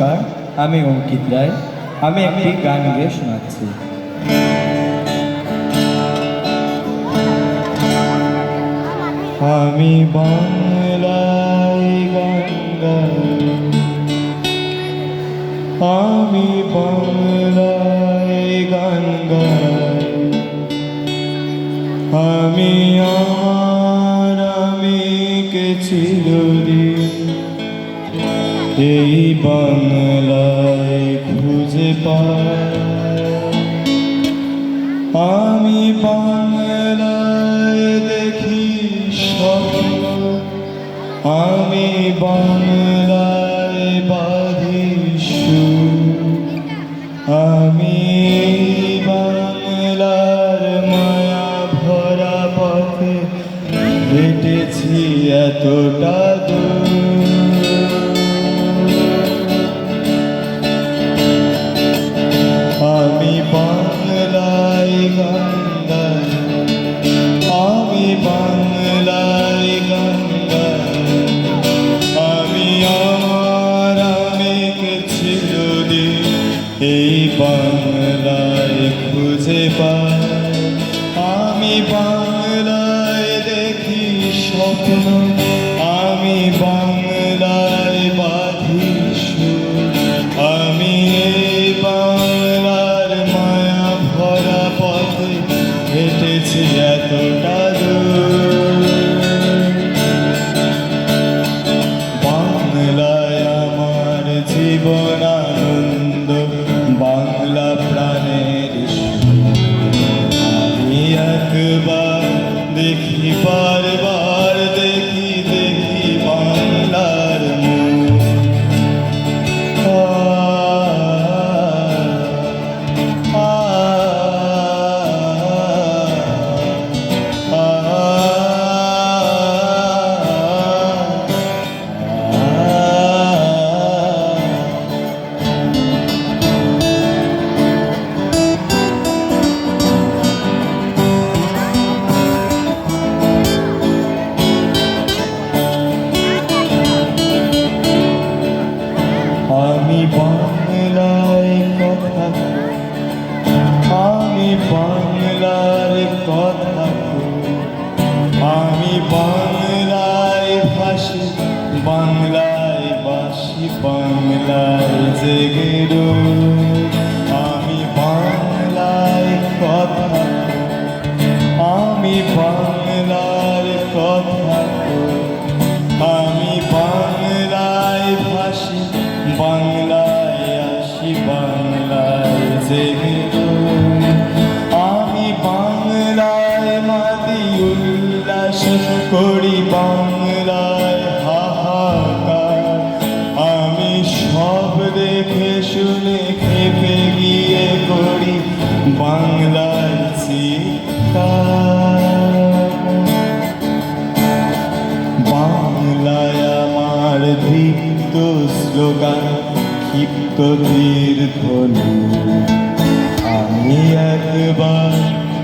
নমস্কার, আমি অঙ্কিত রায়। আমি একটি গান গেয়ে শোনাচ্ছি। আমি বাংলায় গান গাই আমি বাংলায় গান গাই আমি আমার আমি কে চিরদিন এই বাংলায় খুঁজে পাই। আমি বাংলায় দেখি স্বপ্ন আমি বাংলায় বাঁধি আমি একবার দেখি বারবার উল্লাস করি বাংলায় হাহাকার। আমি সব দেখে শুনে খেপে গিয়ে করি বাংলায় চিৎকার। বাংলায় আমার দীপ্ত স্লোগান, ক্ষিপ্ত তীর আমি একবার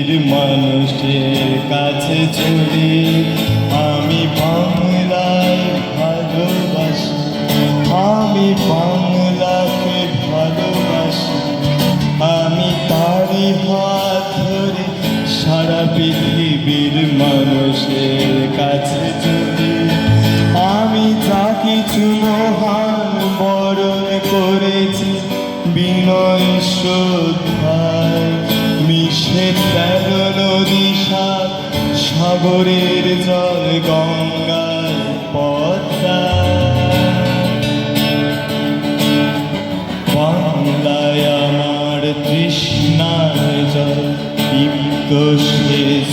পৃথিবীর মানুষের কাছে চলি। আমি বাংলায় ভালোবাসি। আমি বাংলাকে ভালোবাসি। আমি তারি হাত ধরে সারা পৃথিবীর মানুষের কাছে যদি আমি যা কিছু মহান বরণ করেছি, বিনয় শ্রদ্ধায় মিশে তেরো নদী সাগরের জল গঙ্গায় পদ্মা। বাংলায় আমার তৃষ্ণার জল দীপ্ত শেষ